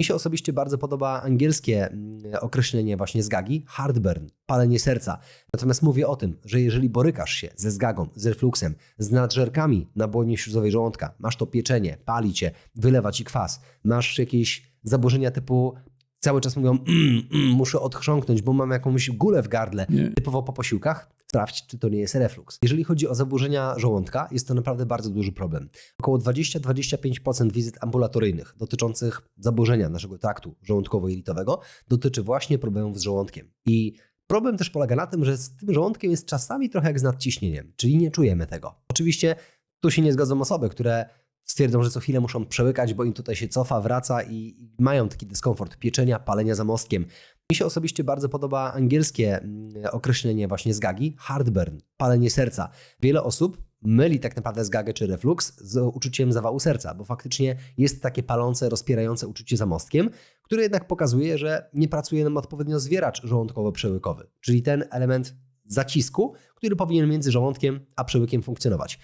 Mi się osobiście bardzo podoba angielskie mm, określenie właśnie zgagi, heartburn, palenie serca. Natomiast mówię o tym, że jeżeli borykasz się ze zgagą, z refluksem, z nadżerkami na błonie śluzowej żołądka, masz to pieczenie, pali cię, wylewa ci kwas, masz jakieś zaburzenia typu cały czas mówią, mm, mm, muszę odchrząknąć, bo mam jakąś gulę w gardle, Nie. typowo po posiłkach, sprawdź, czy to nie jest refluks. Jeżeli chodzi o zaburzenia żołądka, jest to naprawdę bardzo duży problem. Około 20-25% wizyt ambulatoryjnych dotyczących zaburzenia naszego traktu żołądkowo-jelitowego dotyczy właśnie problemów z żołądkiem. I problem też polega na tym, że z tym żołądkiem jest czasami trochę jak z nadciśnieniem, czyli nie czujemy tego. Oczywiście tu się nie zgodzą osoby, które stwierdzą, że co chwilę muszą przełykać, bo im tutaj się cofa, wraca i mają taki dyskomfort pieczenia, palenia za mostkiem. Mi się osobiście bardzo podoba angielskie mm, określenie właśnie zgagi, heartburn, palenie serca. Wiele osób myli tak naprawdę zgagę czy reflux z uczuciem zawału serca, bo faktycznie jest takie palące, rozpierające uczucie za mostkiem, które jednak pokazuje, że nie pracuje nam odpowiednio zwieracz żołądkowo-przełykowy, czyli ten element zacisku, który powinien między żołądkiem a przełykiem funkcjonować.